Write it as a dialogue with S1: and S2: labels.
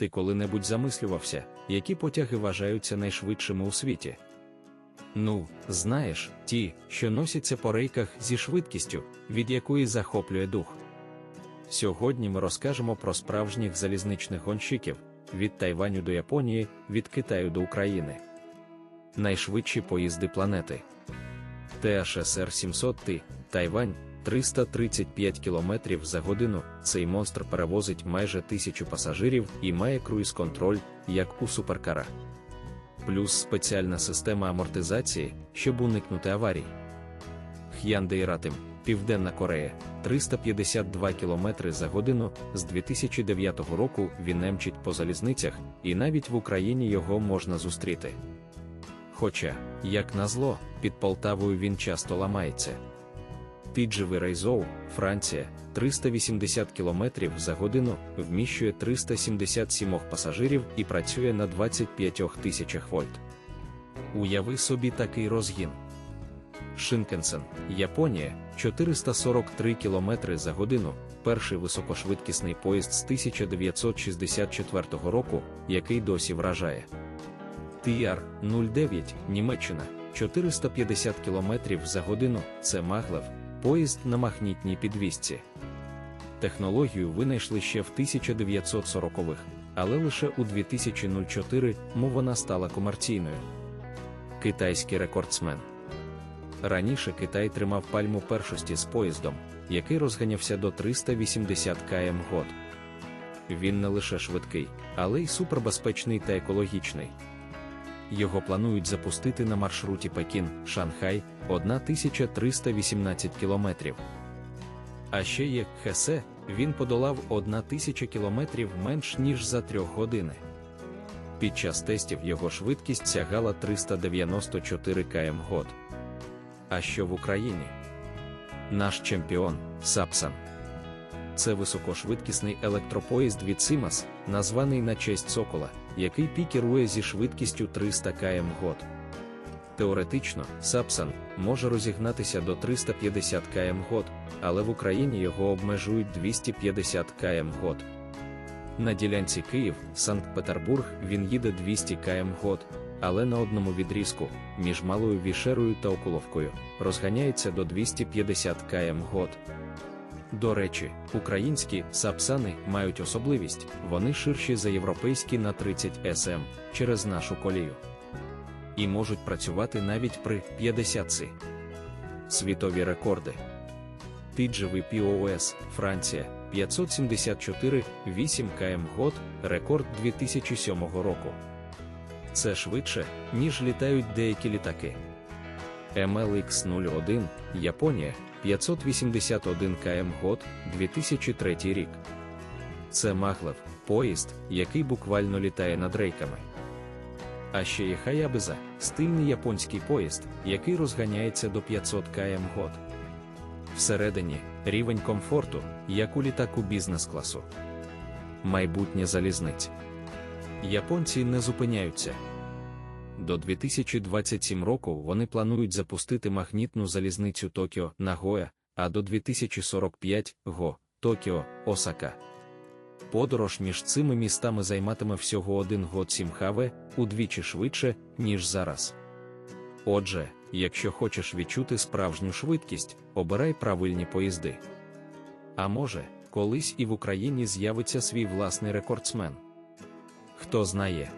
S1: Ти коли-небудь замислювався, які потяги вважаються найшвидшими у світі? Ну, знаєш, ті, що носяться по рейках зі швидкістю, від якої захоплює дух. Сьогодні ми розкажемо про справжніх залізничних гонщиків від Тайваню до Японії, від Китаю до України. Найшвидші поїзди планети. ТHSR 700 Т, Тайвань 335 км за годину. Цей монстр перевозить майже тисячу пасажирів і має круїз-контроль, як у суперкара. Плюс спеціальна система амортизації, щоб уникнути аварій. Hyundai Ratim, Південна Корея, 352 км за годину. З 2009 року він немчить по залізницях, і навіть в Україні його можна зустріти. Хоча, як назло, під Полтавою він часто ламається. Підживий Рейзоу, Франція, 380 км за годину, вміщує 377 пасажирів і працює на 25 тисячах вольт. Уяви собі такий розгін. Шинкенсен, Японія, 443 км за годину, перший високошвидкісний поїзд з 1964 року, який досі вражає. TR-09, Німеччина, 450 км за годину, це Маглев, поїзд на магнітній підвісці. Технологію винайшли ще в 1940-х, але лише у 2004 му вона стала комерційною. Китайський рекордсмен. Раніше Китай тримав пальму першості з поїздом, який розганявся до 380 км год. Він не лише швидкий, але й супербезпечний та екологічний. Його планують запустити на маршруті Пекін, Шанхай 1318 кілометрів. А ще є Хесе, він подолав 1000 кілометрів менш ніж за 3 години. Під час тестів його швидкість сягала 394 км год. А що в Україні? Наш чемпіон Сапсан. Це високошвидкісний електропоїзд від Симас, названий на честь Сокола, який пікерує зі швидкістю 300 км год. Теоретично, Сапсан може розігнатися до 350 км год, але в Україні його обмежують 250 км год. На ділянці Київ, Санкт-Петербург він їде 200 км год, але на одному відрізку, між Малою Вішерою та Окуловкою, розганяється до 250 км год. До речі, українські сапсани мають особливість, вони ширші за європейські на 30 см через нашу колію. І можуть працювати навіть при 50 си. Світові рекорди. Підживий POS, Франція, 574 8 км год, рекорд 2007 року. Це швидше, ніж літають деякі літаки. MLX-01, Японія, 581 км год, 2003 рік. Це Маглев, поїзд, який буквально літає над рейками. А ще є Хаябиза, стильний японський поїзд, який розганяється до 500 км год. Всередині рівень комфорту, як у літаку бізнес-класу. Майбутнє залізниць. Японці не зупиняються. До 2027 року вони планують запустити магнітну залізницю Токіо Нагоя, а до 2045 го Токіо Осака. Подорож між цими містами займатиме всього один год 7 хаве, удвічі швидше, ніж зараз. Отже, якщо хочеш відчути справжню швидкість, обирай правильні поїзди. А може, колись і в Україні з'явиться свій власний рекордсмен. Хто знає.